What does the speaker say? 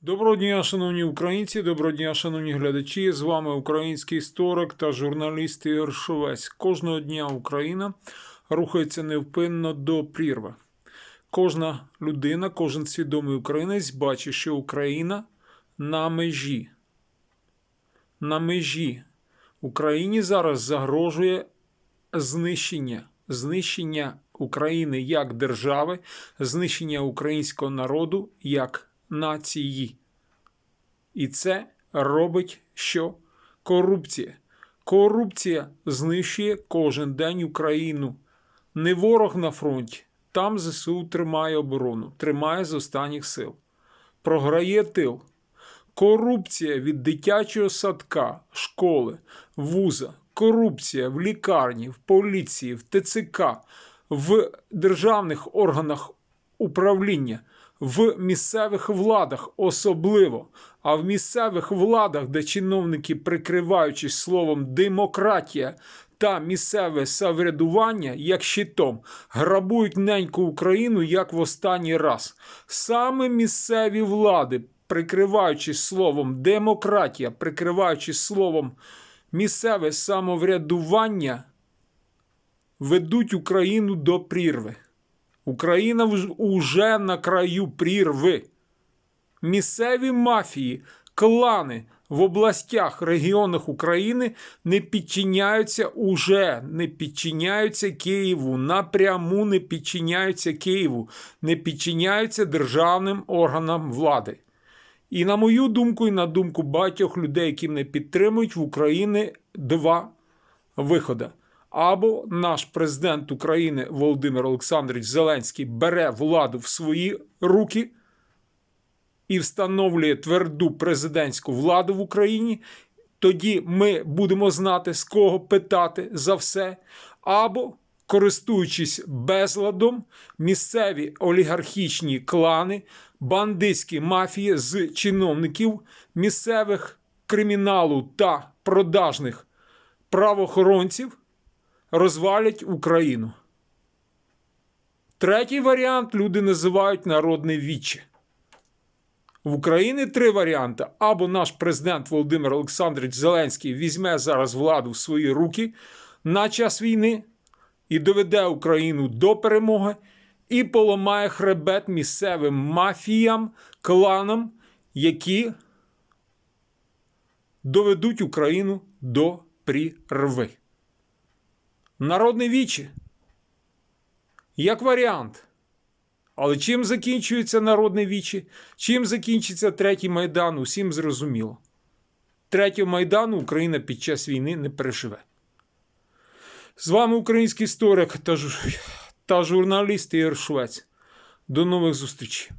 Доброго дня, шановні українці, доброго дня, шановні глядачі. З вами український історик та журналіст Ігор Шовець. Кожного дня Україна рухається невпинно до прірви. Кожна людина, кожен свідомий українець бачить, що Україна на межі. На межі. Україні зараз загрожує знищення, знищення України як держави, знищення українського народу як нації. І це робить що? Корупція. Корупція знищує кожен день Україну. Не ворог на фронті. Там ЗСУ тримає оборону, тримає з останніх сил. Програє тил. Корупція від дитячого садка, школи, вуза, корупція в лікарні, в поліції, в ТЦК, в державних органах управління, в місцевих владах особливо, а в місцевих владах, де чиновники, прикриваючись словом демократія та місцеве самоврядування, як щитом, грабують неньку Україну як в останній раз. Саме місцеві влади, прикриваючись словом демократія, прикриваючись словом місцеве самоврядування, ведуть Україну до прірви. Україна уже на краю прірви. Місцеві мафії, клани в областях, регіонах України не підчиняються уже, не підчиняються Києву, напряму не підчиняються Києву, не підчиняються державним органам влади. І на мою думку, і на думку багатьох людей, які мене підтримують, в Україні два виходи. Або наш президент України Володимир Олександрович Зеленський бере владу в свої руки і встановлює тверду президентську владу в Україні, тоді ми будемо знати, з кого питати за все. Або, користуючись безладом, місцеві олігархічні клани, бандитські мафії з чиновників місцевих криміналу та продажних правоохоронців розвалять Україну. Третій варіант люди називають народне віче. В Україні три варіанти: або наш президент Володимир Олександрович Зеленський візьме зараз владу в свої руки на час війни і доведе Україну до перемоги, і поламає хребет місцевим мафіям, кланам, які доведуть Україну до прірви. Народне віче. Як варіант. Але чим закінчується народне віче? Чим закінчиться третій майдан? Усім зрозуміло. Третього майдану Україна під час війни не переживе. З вами український історик та журналіст Ігор Швець. До нових зустрічей.